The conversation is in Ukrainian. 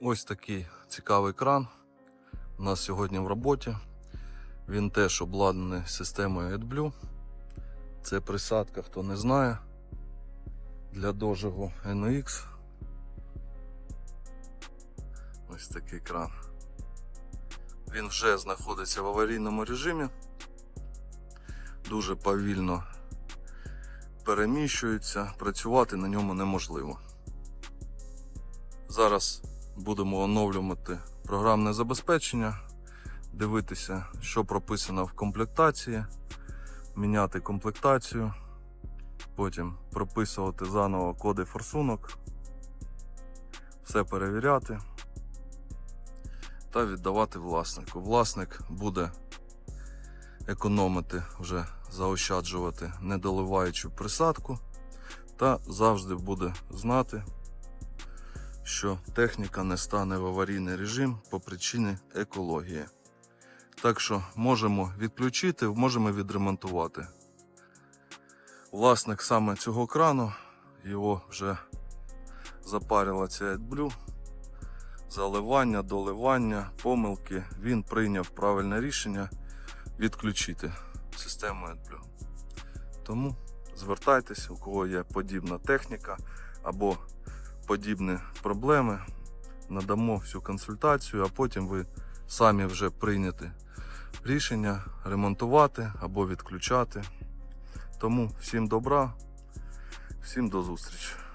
Ось такий цікавий кран у нас сьогодні в роботі. Він теж обладнаний системою AdBlue. Це присадка, хто не знає, для дожигу NX. Ось такий кран. Він вже знаходиться в аварійному режимі. Дуже повільно переміщується, працювати на ньому неможливо. Зараз будемо оновлювати програмне забезпечення, дивитися, що прописано в комплектації, міняти комплектацію, потім прописувати заново коди форсунок, все перевіряти та віддавати власнику. Власник буде економити, вже заощаджувати недоливаючу присадку та завжди буде знати, що техніка не стане в аварійний режим по причині екології. Так що можемо відключити, можемо відремонтувати. Власник саме цього крану, його вже запарила ця AdBlue. Заливання, доливання, помилки. Він прийняв правильне рішення відключити систему AdBlue. Тому звертайтесь, у кого є подібна техніка або подібні проблеми, надамо всю консультацію, а потім ви самі вже прийняти рішення ремонтувати або відключати. Тому всім добра, всім до зустрічі.